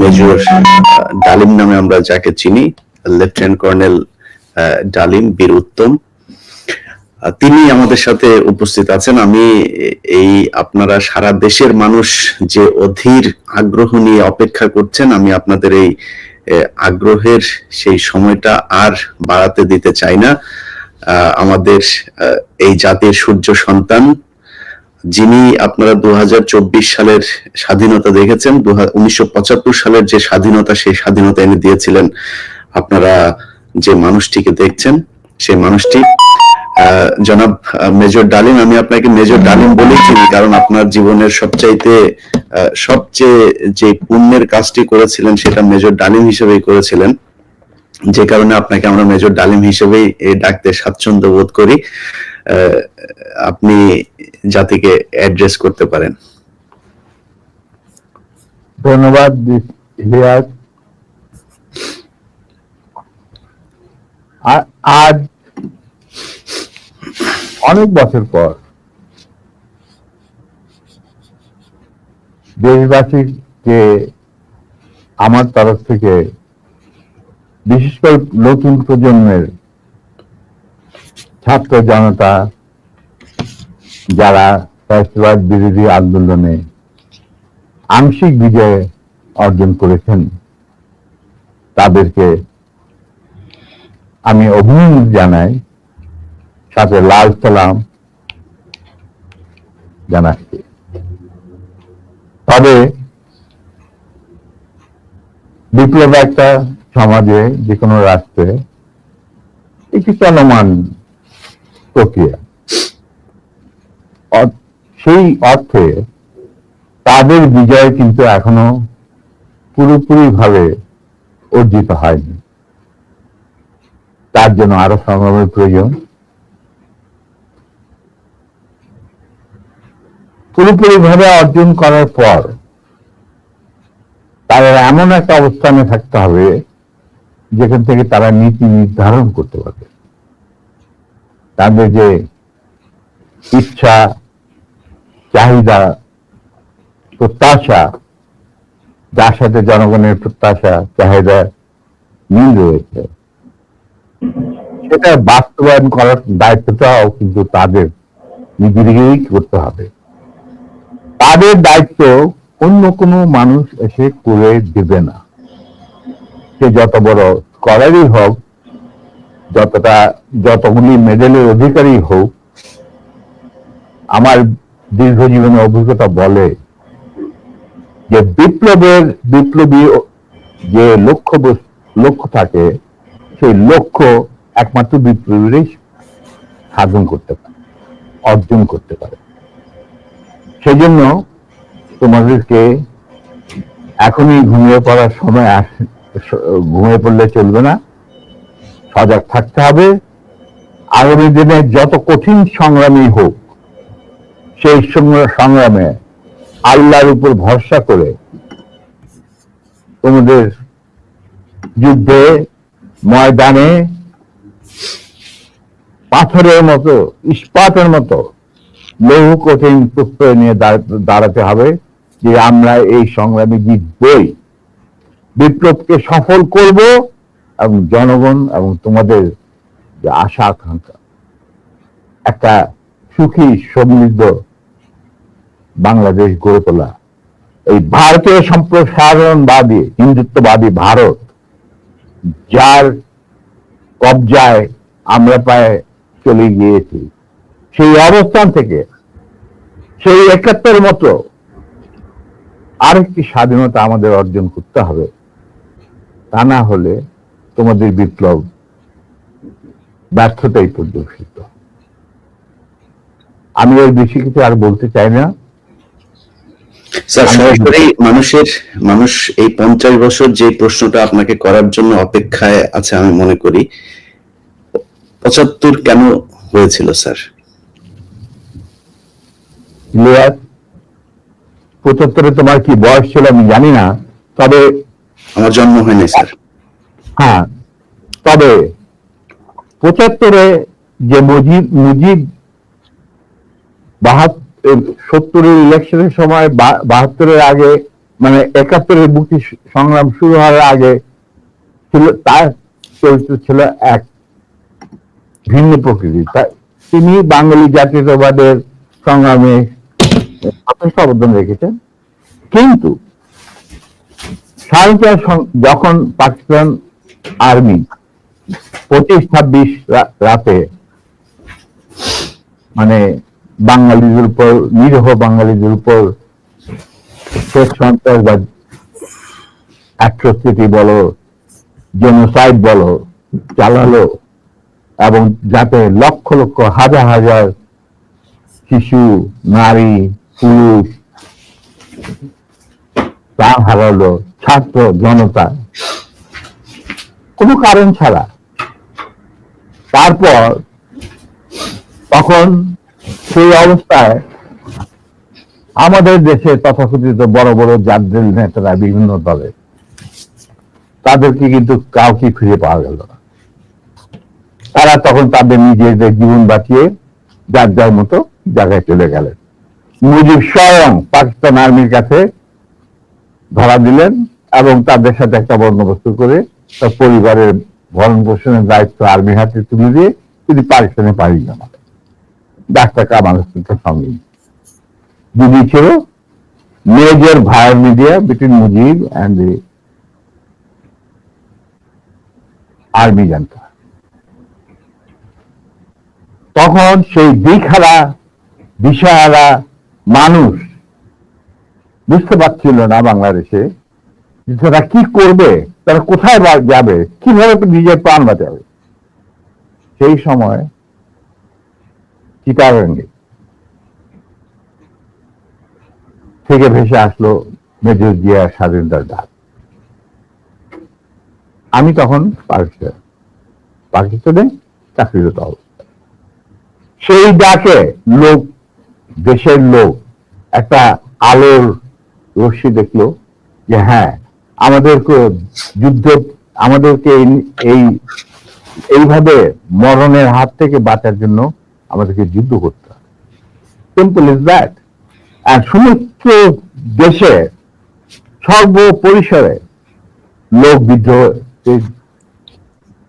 Major ডালিম নামে আমরা যাকে চিনি, লেফটেন্যান্ট কর্নেল ডালিম বীর উত্তম। তিনি আমাদের সাথে উপস্থিত আছেন। আমি এই আপনারা সারা দেশের মানুষ যে অধীর আগ্রহ নিয়ে অপেক্ষা করছেন, আমি আপনাদের এই আগ্রহের সেই সময়টা আর বাড়াতে দিতে চাই না। আমাদের এই জাতির সূর্য সন্তান যিনি আপনারা দু হাজার চব্বিশ সালের স্বাধীনতা দেখেছেন উনিশশো সালের যে স্বাধীনতা সেই স্বাধীনতা এনে দিয়েছিলেন আপনারা যে মানুষটিকে দেখছেন সেই মানুষটি। জনাব মেজর ডালিম আমি আপনাকে মেজর ডালিম চিনি কারণ আপনার জীবনের সবচাইতে সবচেয়ে যে পুণ্যের কাজটি করেছিলেন সেটা মেজর ডালিম হিসেবেই করেছিলেন। যে কারণে আপনাকে আমরা মেজর ডালিম হিসেবেই ডাকতে স্বাচ্ছন্দ্য বোধ করি। আহ, আপনি জাতিকে অ্যাড্রেস করতে পারেন। ধন্যবাদ আ- আজ অনেক বছর পর দেশবাসীকে আমার তরফ থেকে, বিশেষ করে নতুন প্রজন্মের ছাত্র জনতা, যারা ফ্যাসিবাদ বিরোধী আন্দোলনে আংশিক বিজয় অর্জন করেছেন, তাদেরকে আমি অভিনন্দন জানাই, সাথে লাল সালাম জানাচ্ছি। তবে বিপ্লব একটা সমাজে যে কোনো রাষ্ট্রে একটি চলমান প্রক্রিয়া। সেই অর্থে তাদের বিজয় কিন্তু এখনও পুরোপুরি ভাবে অর্জিত হয়নি। তার জন্য আরও সংগ্রামের প্রয়োজন। পুরোপুরি ভাবে অর্জন করার পর তাদের এমন একটা অবস্থানে থাকতে হবে যেখান থেকে তারা নীতি নির্ধারণ করতে পারবে। তাদের যে ইচ্ছা, চাহিদা, প্রত্যাশা, যার সাথে জনগণের প্রত্যাশা, চাহিদা মিল রয়েছে, সেটা বাস্তবায়ন করার দায়িত্বটাও কিন্তু তাদের নিজেদেরকেই করতে হবে। তাদের দায়িত্ব অন্য কোনো মানুষ এসে করে দেবে না। সে যত বড় স্কলারই হোক যতটা, যতগুলি মেডেলের অধিকারী হোক, আমার দীর্ঘ জীবনের অভিজ্ঞতা বলে যে বিপ্লবের, বিপ্লবী যে লক্ষ্য লক্ষ্য থাকে, সেই লক্ষ্য একমাত্র বিপ্লবীরাই সাধন করতে পারে, অর্জন করতে পারে। সেই জন্য তোমাদেরকে এখনই ঘুমিয়ে পড়ার সময় আস- ঘুমিয়ে পড়লে চলবে না। সজাগ থাকতে হবে। আগামী দিনে যত কঠিন সংগ্রামী হোক, সেই সংগ্রামে আল্লাহর উপর ভরসা করে তোমাদের যুদ্ধে, ময়দানে, পাথরের মতো, ইস্পাতের মতো লৌহ কঠিন প্রত্যয় নিয়ে দাঁড়- দাঁড়াতে হবে যে আমরা এই সংগ্রামে জিতবই। বিপ্লবকে সফল করব এবং জনগণ এবং তোমাদের যে আশা, আকাঙ্ক্ষা। একটা সুখী, সমৃদ্ধ বাংলাদেশ গড়ে তোলা। এই ভারতীয় সম্প্রসারণবাদী, হিন্দুত্ববাদী ভারত, যার কবজায় আমরা প্রায় চলে গিয়েছি। সেই অবস্থান থেকে, সেই একাত্তর মতো আরেকটি স্বাধীনতা আমাদের অর্জন করতে হবে। তা না হলে তোমাদের বিপ্লব ব্যর্থতাই পর্যবেসিত আমি এর বেশি কিছু আর বলতে চাই না। সরাসরি মানুষের মানুষ এই পঞ্চাশ বছর যে প্রশ্নটা আপনাকে করার জন্য অপেক্ষায় আছে আমি মনে করি পঁচাত্তর কেন হয়েছিল স্যার? লিয়াস পঁচাত্তরে তোমার কি বয়স ছিল আমি জানি না তবে আমার জন্ম হয়নি স্যার। হ্যাঁ তবে পঁচাত্তরে যে মুজিব মুজিব বাহাত্তর সত্তরের ইলেকশনের সময় বাহাত্তরের আগে মানে একাত্তরের মুক্তি সংগ্রাম শুরু হওয়ার আগে ছিল, তার চরিত্র ছিল এক ভিন্ন প্রকৃতি। তিনি বাঙালি জাতীয়তাবাদের সংগ্রামে যথেষ্ট অবদান রেখেছেন। কিন্তু সাড়ে যখন পাকিস্তান আর্মি। পঁচিশ ছাব্বিশ রাতে মানে বাঙালিদের উপর, নিরীহ বাঙালিদের উপর সন্ত্রাসবাদ অ্যাট্রোসিটি বলো জেনোসাইড বলো চালালো এবং যাতে লক্ষ লক্ষ হাজার হাজার শিশু, নারী, পুরুষ প্রাণ হারালো, ছাত্র, জনতা কোনো কারণ ছাড়া। তারপর তখন সেই অবস্থায় আমাদের দেশে তথাকথিত বড় বড় জাতীয় নেতারা বিভিন্ন দলে, তাদেরকে কিন্তু কাউকে ফিরে পাওয়া গেল না। তারা তখন তাদের নিজেদের জীবন বাঁচিয়ে যার যার মতো জায়গায় চলে গেলেন। মুজিব স্বয়ং পাকিস্তান আর্মির কাছে ধরা দিলেন এবং তাদের সাথে একটা বন্দোবস্ত করে তার পরিবারের ভরণ পোষণের দায়িত্ব আর্মির হাতে তুলে দিয়ে তিনি পাকিস্তানে পাড়ি জমা ডাক্তার কামাল হোসেনকে সঙ্গে। যিনি ছিল major via media between Mujib and the army জানতা। তখন সেই দিখারা দিশাহারা মানুষ বুঝতে পারছিল না বাংলাদেশে তারা কি করবে। তারা কোথায় যাবে? কীভাবে নিজের প্রাণ বাঁচাবে? সেই সময় চিটাগাঙ্গে থেকে ভেসে আসলো মেজর জিয়া স্বাধীনতার ডাক আমি তখন পাকিস্তান, পাকিস্তানে চাকরিরত অবস্থা সেই ডাকে লোক, দেশের লোক, একটা আলোর রশ্মি দেখল যে হ্যাঁ আমাদেরকে যুদ্ধ, আমাদেরকে এই- এই, এইভাবে মরণের হাত থেকে বাঁচার জন্য আমাদেরকে যুদ্ধ করতে হবে। সিম্পল ইজ দ্যাট আর সমস্ত দেশে সর্বপরিসরে লোক বিদ্রোহ,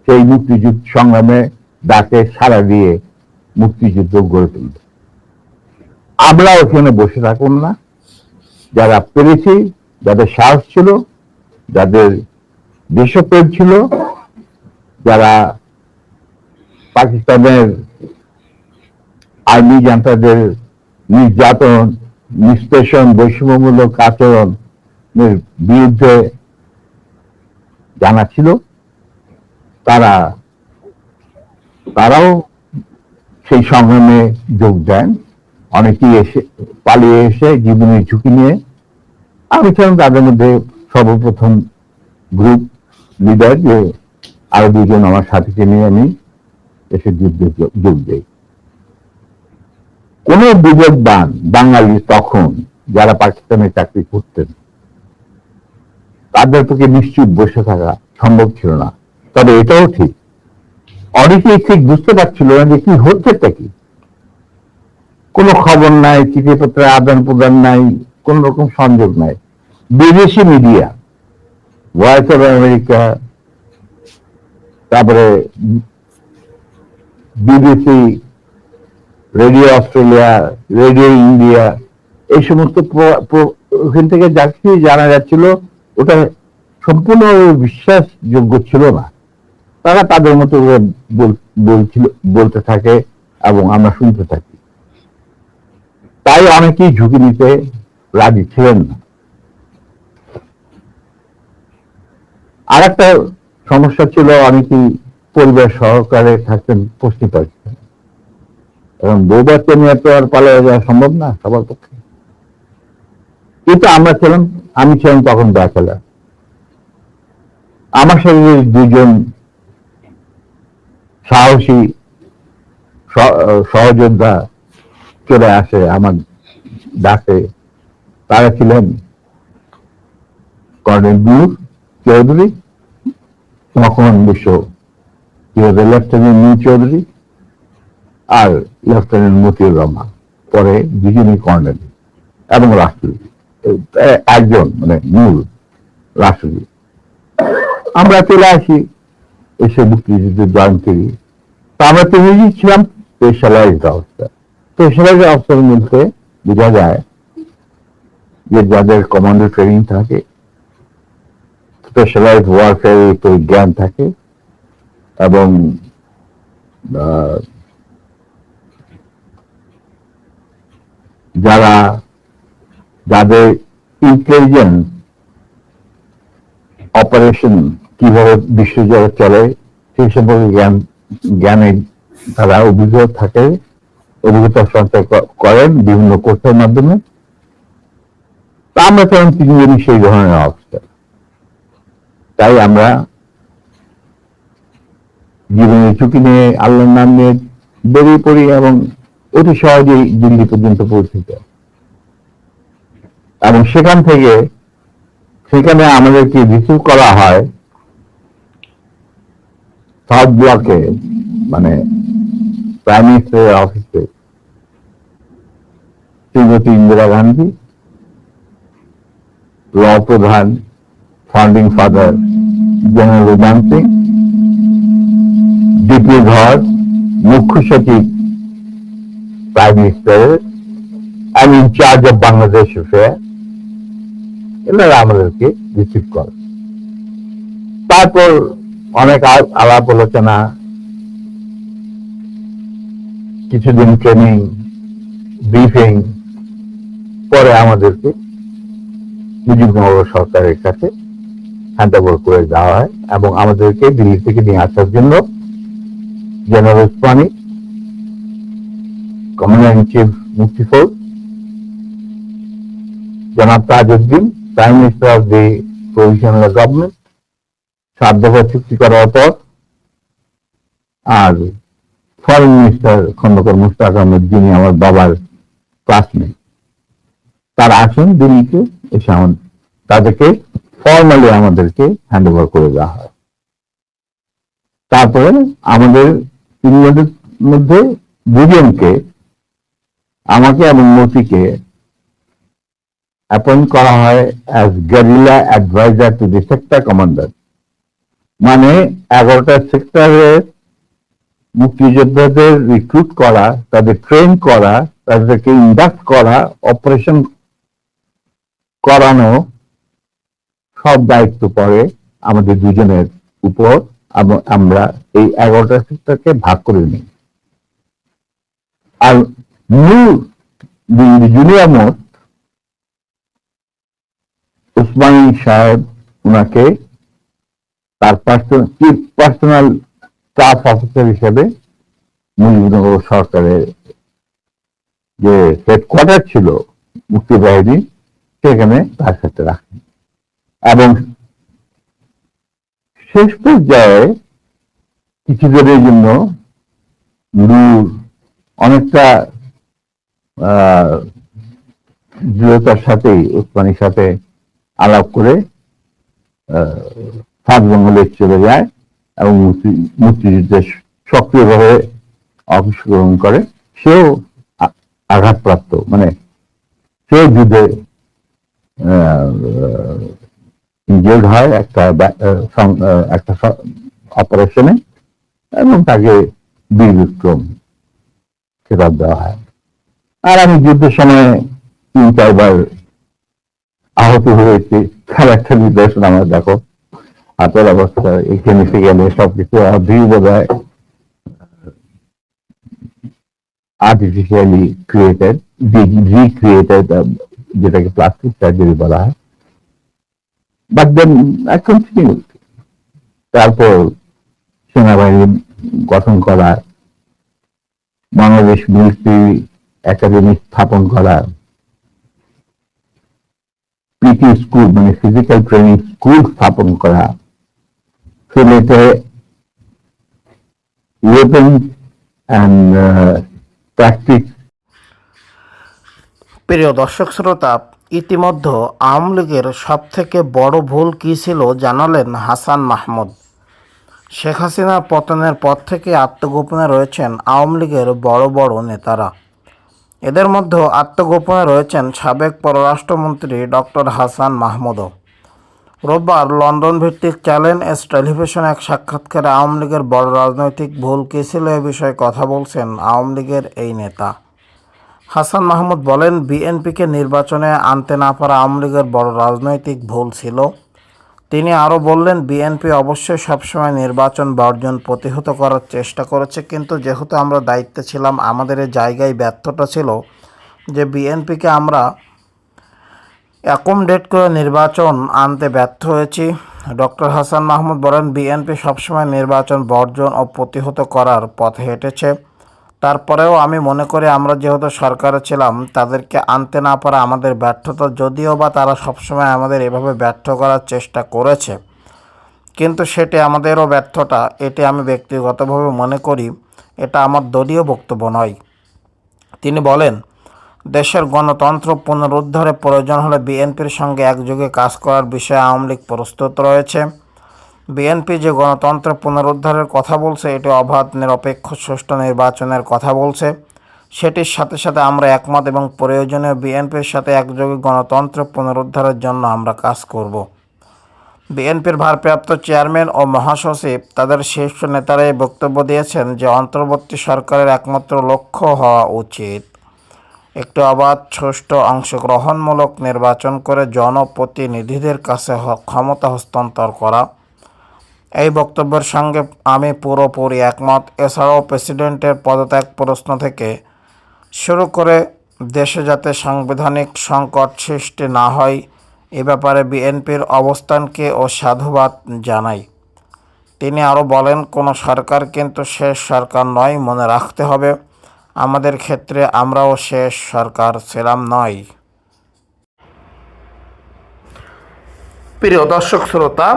সেই মুক্তিযুদ্ধ সংগ্রামে ডাকে সাড়া দিয়ে মুক্তিযুদ্ধ গড়ে তুলবে। আমরা ওখানে বসে থাকুন না। যারা পেরেছি, যাদের সাহস ছিল যাদের দেশপ্রেম ছিল, যারা পাকিস্তানের আর্মি জান্তাদের নির্যাতন, নিষ্পেষণ, বৈষম্যমূলক আচরণের বিরুদ্ধে জানা ছিল, তারা, তারাও সেই সংগ্রামে যোগ দেন। অনেকেই এসে, পালিয়ে এসে জীবনের ঝুঁকি নিয়ে। আমি ছিলাম তাদের মধ্যে সর্বপ্রথম গ্রুপ লিডার যে আরও দুজন আমার সাথীকে নিয়ে আমি এসে যুদ্ধে যোগ- দেই। কোন বিবেকবান বাঙালি তখন যারা পাকিস্তানে চাকরি করতেন, তাদের পক্ষে নিশ্চিত বসে থাকা সম্ভব ছিল না। তবে এটাও ঠিক। অনেকেই ঠিক বুঝতে পারছিল না যে কি হচ্ছেটা কি। কোনো খবর নাই চিঠিপত্রের আদান প্রদান নাই, কোন রকম সংযোগ নাই। বিদেশি মিডিয়া ভয়েস অফ আমেরিকা তারপরে BBC radio Australia radio India এই সমস্ত ওখান থেকে যা কিছু জানা যাচ্ছিল, ওটা সম্পূর্ণ বিশ্বাসযোগ্য ছিল না। তারা তাদের মতো বলছিল, বলতে থাকে এবং আমরা শুনতে থাকি। তাই অনেকেই ঝুঁকি নিতে রাজি ছিলেন না। আর একটা সমস্যা ছিল, আমি কি পরিবার সহকারে থাকতেন পশ্চিম পাকিস্তান? এবং বউ নিয়ে তো আর পালিয়ে যাওয়া সম্ভব না সবার পক্ষে। কিন্তু আমরা ছিলাম, আমি ছিলাম তখন ব্যাচেলার। আমার সাথে দুজন সাহসী সহযোদ্ধা চলে আসে আমার ডাকে। তারা ছিলেন কর্নেল নূর চৌধুরী তখন বিশ্ব লেফটেন্যান্ট নূর চৌধুরী আর লেফটেন্যান্ট মতিউর রহমান, পরে দুজনই কর্নেল এবং রাষ্ট্রপতি একজন মানে মূল রাষ্ট্রদূত আমরা চলে আসি এসে মুক্তিযুদ্ধে জয়েন করি। তা আমরা তিনজনই ছিলাম স্পেশালাইজড অবস্থা স্পেশালাইজড অবস্থার মধ্যে বোঝা যায় যে যাদের কমান্ডো ট্রেনিং থাকে স্পেশালাইজড ওয়ারফেয়ারের উপর জ্ঞান থাকে এবং যারা, যাদের ইন্টেলিজেন্স অপারেশন কীভাবে বিশ্বজগৎ চলে, সেই সম্পর্কে জ্ঞান জ্ঞানে তারা অভিজ্ঞ থাকে, অভিজ্ঞতা সঞ্চয় করেন বিভিন্ন কোর্সের মাধ্যমে। আমরা তখন তিনজনই সেই ধরনের অবস্থা তাই আমরা জীবনের ঝুঁকি নিয়ে আল্লাহর নাম নিয়ে বেরিয়ে পড়ি এবং অতি সহজেই দিল্লি পর্যন্ত পৌঁছে যায় এবং সেখান থেকে সেখানে আমাদেরকে রিসিভ করা হয় সাউথ ব্লকে মানে প্রাইম মিনিস্টারের অফিসে। শ্রীমতী ইন্দিরা গান্ধী, ল প্রধান। Founding father general Udam Singh দ্বিতীয় ঘর, মুখ্য সচিব প্রাইম মিনিস্টারের and in charge of Bangladesh affair এনারা আমাদেরকে রিসিভ করে তারপর অনেক আলাপ আলোচনা, কিছুদিন ট্রেনিং ব্রিফিং পরে আমাদেরকে মুজিবনগর সরকারের কাছে হ্যান্ড করে দেওয়া হয় এবং আমাদেরকে দিল্লি থেকে নিয়ে আসার জন্য general Osmani commander in chief Mukti Fauj জনাব Tajuddin prime minister of the provisional government সাত দফা চুক্তি করার পর আর ফরেন মিনিস্টার খন্দকার মুস্তাক আহমেদ, যিনি আমার বাবার ক্লাসমেট তারা আসেন দিল্লিতে এসে আমার- তাদেরকে ফর্মালি আমাদেরকে হ্যান্ড ওভার করে দেওয়া হয়। তারপরে আমাদের তিনজনের মধ্যে দুজনকে আমাকে এবং মতিকে অ্যাপয়েন্ট করা হয় as guerrilla adviser to the sector commander মানে এগারোটা সেক্টরের মুক্তিযোদ্ধাদের রিক্রুট করা, তাদের ট্রেন করা, তাদেরকে ইন্ডাক্ট করা অপারেশন করানো সব দায়িত্ব পড়ে আমাদের দুজনের উপর আমরা এই এগারোটা সেক্টরকে ভাগ করে নিই। আর মূল জুনিয়র মোট উসমানী সাহেব উনাকে তার চিফ পার্সোনাল স্টাফ অফিসার হিসেবে মুজিবনগর সরকারের যে হেডকোয়ার্টার ছিল মুক্তি বাহিনী সেখানে তার সাথে রাখেন। এবং শেষ পর্যায়ে কিছুদিনের জন্য নূর অনেকটা দৃঢ়তার সাথে উসমানির সাথে আলাপ করে সাত বঙ্গলে চলে যায় এবং মুক্তি- মুক্তিযুদ্ধে সক্রিয়ভাবে অংশগ্রহণ করে। সেও আঘাতপ্রাপ্ত। মানে সেও যুদ্ধে ইনজিওর্ড হয় একটা একটা অপারেশনে এবং তাকে বীর বিক্রম খেতাব দেওয়া হয়। আর আমি যুদ্ধের সময় তিন চারবার আহত হয়েছি। তার একটা নির্দেশন আমার, দেখো, হাতের অবস্থা, এখানে সেখানে সবকিছু ভিউ বোধ হয় আর্টিফিশিয়ালি ক্রিয়েটেড রিক্রিয়েটেড যেটাকে প্লাস্টিক সার্জারি বলা হয়। বাট দেন আই কন্টিনিউ তারপর সেনাবাহিনী গঠন করা, বাংলাদেশ মিলিটারি একাডেমি স্থাপন করা পিটি স্কুল মানে ফিজিক্যাল ট্রেনিং স্কুল স্থাপন করা, সিলেটে ওয়েপন অ্যান্ড প্র্যাকটিস প্রিয় দর্শক, শ্রোতা ইতিমধ্যে আওয়ামী লীগের সব থেকে বড় ভুল কী ছিল জানালেন হাসান মাহমুদ। শেখ হাসিনার পতনের পর থেকে আত্মগোপনে রয়েছেন আওয়ামী লীগের বড় বড় নেতারা। এদের মধ্যে আত্মগোপনে রয়েছেন সাবেক পররাষ্ট্রমন্ত্রী ডক্টর হাসান মাহমুদও। রোববার লন্ডন ভিত্তিক চ্যানেল এস টেলিভিশন এক সাক্ষাৎকারে আওয়ামী লীগের বড় রাজনৈতিক ভুল কী ছিল এ বিষয়ে কথা বলছেন আওয়ামী লীগের এই নেতা। হাসান মাহমুদ বলেন, বিএনপিকে নির্বাচনে আনতে না পারা আওয়ামী লীগের বড় রাজনৈতিক ভুল ছিল। তিনি আরও বললেন, বিএনপি অবশ্যই সবসময় নির্বাচন বর্জন প্রতিহত করার চেষ্টা করেছে, কিন্তু যেহেতু আমরা দায়িত্বে ছিলাম, আমাদের এই জায়গায় ব্যর্থতা ছিল যে বিএনপিকে আমরা অ্যাকোমডেট করে নির্বাচন আনতে ব্যর্থ হয়েছি। ডক্টর হাসান মাহমুদ বলেন, বিএনপি সবসময় নির্বাচন বর্জন ও প্রতিহত করার পথে হেঁটেছে। তারপরেও আমি মনে করি আমরা যেহেতু সরকারে ছিলাম, তাদেরকে আনতে না পারা আমাদের ব্যর্থতা যদিও বা তারা সবসময় আমাদের এভাবে ব্যর্থ করার চেষ্টা করেছে। কিন্তু সেটি আমাদেরও ব্যর্থতা, এটি আমি ব্যক্তিগতভাবে মনে করি, এটা আমার দলীয় বক্তব্য নয়। তিনি বলেন, দেশের গণতন্ত্র পুনরুদ্ধারে প্রয়োজন হলে বিএনপির সঙ্গে একযোগে কাজ করার বিষয়ে আওয়ামী লীগ প্রস্তুত রয়েছে। বিএনপি যে গণতন্ত্র পুনরুদ্ধারের কথা বলছে, এটি অবাধ, নিরপেক্ষ, সুষ্ঠু নির্বাচনের কথা বলছে। সেটির সাথে সাথে আমরা একমত এবং প্রয়োজনীয় বিএনপির সাথে একযোগে গণতন্ত্র পুনরুদ্ধারের জন্য আমরা কাজ করব। বিএনপির ভারপ্রাপ্ত চেয়ারম্যান ও মহাসচিব তাদের শীর্ষ নেতারা বক্তব্য দিয়েছেন যে অন্তর্বর্তী সরকারের একমাত্র লক্ষ্য হওয়া উচিত একটি অবাধ, সুষ্ঠু, অংশগ্রহণমূলক নির্বাচন করে জনপ্রতিনিধিদের কাছে ক্ষমতা হস্তান্তর করা। এই বক্তব্যের সঙ্গে আমি পুরোপুরি একমত। এছাড়াও প্রেসিডেন্টের পদত্যাগ প্রশ্ন থেকে শুরু করে দেশে যাতে সাংবিধানিক সংকট সৃষ্টি না হয়, এ ব্যাপারে বিএনপির অবস্থানকে ও সাধুবাদ জানাই। তিনি আরও বলেন, কোনো সরকার কিন্তু শেষ সরকার নয়, মনে রাখতে হবে। আমাদের ক্ষেত্রে আমরাও শেষ সরকার ছিলাম, নয়। প্রিয় দর্শক, শ্রোতা,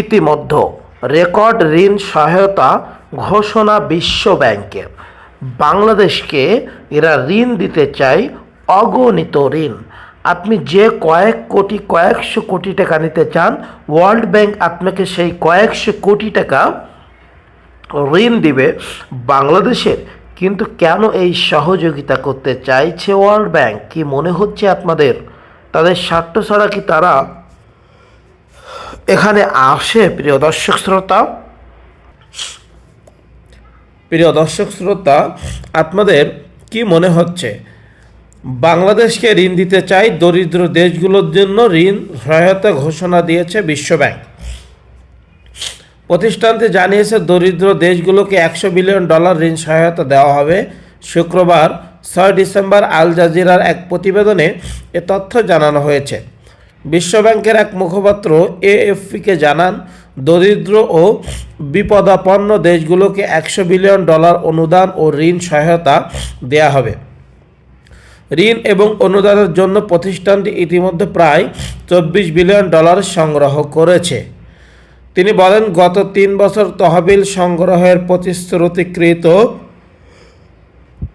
ইতিমধ্যে রেকর্ড ঋণ সহায়তা ঘোষণা বিশ্ব ব্যাংকের। বাংলাদেশকে এরা ঋণ দিতে চায় অগণিত ঋণ। আপনি যে কয়েক কোটি, কয়েকশো কোটি টাকা নিতে চান, ওয়ার্ল্ড ব্যাংক আপনাকে সেই কয়েকশো কোটি টাকা ঋণ দিবে বাংলাদেশের। কিন্তু কেন এই সহযোগিতা করতে চাইছে ওয়ার্ল্ড ব্যাংক? কি মনে হচ্ছে আপনাদের? তাদের স্বার্থ ছাড়া কি তারা এখানে আসে প্রিয় দর্শক শ্রোতা। প্রিয় দর্শক শ্রোতা, আপনাদের কি মনে হচ্ছে? বাংলাদেশকে ঋণ দিতে চাই দরিদ্র দেশগুলোর জন্য ঋণ সহায়তা ঘোষণা দিয়েছে বিশ্বব্যাংক। প্রতিষ্ঠানটি জানিয়েছে দরিদ্র দেশগুলোকে একশো বিলিয়ন ডলার ঋণ সহায়তা দেওয়া হবে। শুক্রবার, ছয় ডিসেম্বর আল জাজিরার এক প্রতিবেদনে এ তথ্য জানানো হয়েছে। বিশ্বব্যাংকের এক মুখপাত্র এএফপিকে জানান, দরিদ্র ও বিপদাপন্ন দেশগুলোকে একশো বিলিয়ন ডলার অনুদান ও ঋণ সহায়তা দেয়া হবে। ঋণ এবং অনুদানের জন্য প্রতিষ্ঠানটি ইতিমধ্যে প্রায় চব্বিশ বিলিয়ন ডলার সংগ্রহ করেছে। তিনি বলেন, গত তিন বছর তহবিল সংগ্রহের প্রতিশ্রুতিকৃত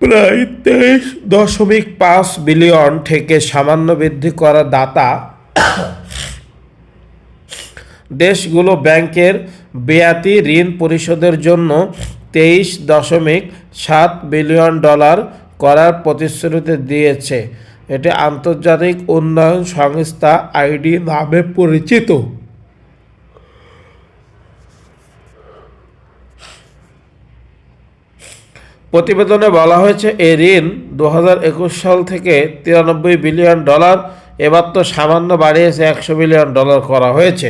প্রায় তেইশ দশমিক পাঁচ বিলিয়ন থেকে সামান্য বৃদ্ধি করা দাতা দেশগুলো ব্যাংকের বেয়াতি ঋণ পরিশোধের জন্য তেইশ দশমিক সাত বিলিয়ন ডলার করার প্রতিশ্রুতি দিয়েছে। এটি আন্তর্জাতিক উন্নয়ন সংস্থা আইডি নামে পরিচিত। প্রতিবেদনে বলা হয়েছে এই ঋণ দু হাজার একুশ সাল থেকে তিরানব্বই বিলিয়ন ডলার এবার তো সামান্য বাড়িয়েছে একশো বিলিয়ন ডলার করা হয়েছে।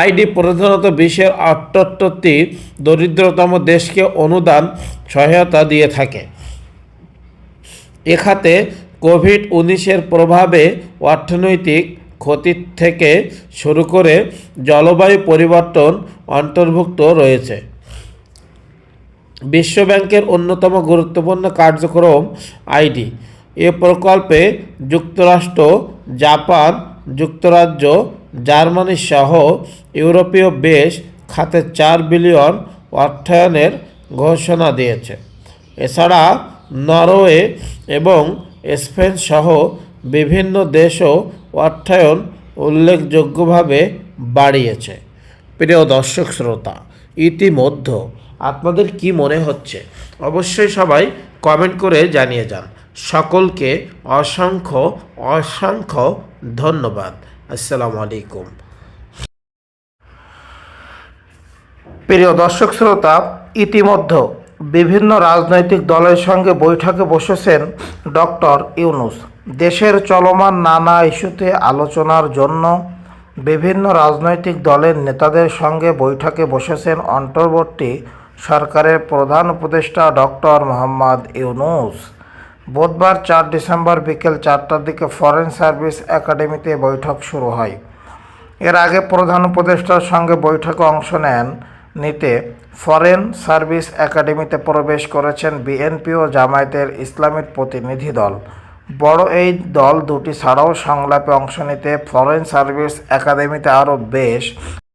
আইডি প্রধানত বিশ্বের আটাত্তরটি দরিদ্রতম দেশকে অনুদান সহায়তা দিয়ে থাকে। এ খাতে কোভিড উনিশের প্রভাবে অর্থনৈতিক ক্ষতি থেকে শুরু করে জলবায়ু পরিবর্তন অন্তর্ভুক্ত রয়েছে। বিশ্বব্যাংকের অন্যতম গুরুত্বপূর্ণ কার্যক্রম আইডি। এ প্রকল্পে যুক্তরাষ্ট্র, জাপান, যুক্তরাজ্য, জার্মানি সহ ইউরোপীয় বেশ খাতে চার বিলিয়ন অর্থায়নের ঘোষণা দিয়েছে। এছাড়া নরওয়ে এবং স্পেন সহ বিভিন্ন দেশও অর্থায়ন উল্লেখযোগ্যভাবে বাড়িয়েছে। প্রিয় দর্শক শ্রোতা, ইতিমধ্যে আপনাদের কি মনে হচ্ছে? অবশ্যই সবাই কমেন্ট করে জানিয়ে যান। সকলকে অসংখ্য অসংখ্য ধন্যবাদ। আসসালামু আলাইকুম। প্রিয় দর্শক শ্রোতা, ইতিমধ্যে বিভিন্ন রাজনৈতিক দলের সঙ্গে বৈঠকে বসেছেন ডক্টর ইউনুস। দেশের চলমান নানা ইস্যুতে আলোচনার জন্য বিভিন্ন রাজনৈতিক দলের নেতাদের সঙ্গে বৈঠকে বসেছেন অন্তর্বর্তী সরকারের প্রধান উপদেষ্টা ডক্টর মোহাম্মদ ইউনুস। বুধবার চার ডিসেম্বর বিকেল চারটার দিকে ফরেন সার্ভিস একাডেমিতে বৈঠক শুরু হয়। এর আগে প্রধান উপদেষ্টার সঙ্গে বৈঠকে অংশ নেন নিতে ফরেন সার্ভিস একাডেমিতে প্রবেশ করেছেন বিএনপি ও জামায়াতের ইসলামের প্রতিনিধি দল। বড় এই দল দুটি ছাড়াও সংলাপে অংশ নিতে ফরেন সার্ভিস একাডেমিতে আরও বেশ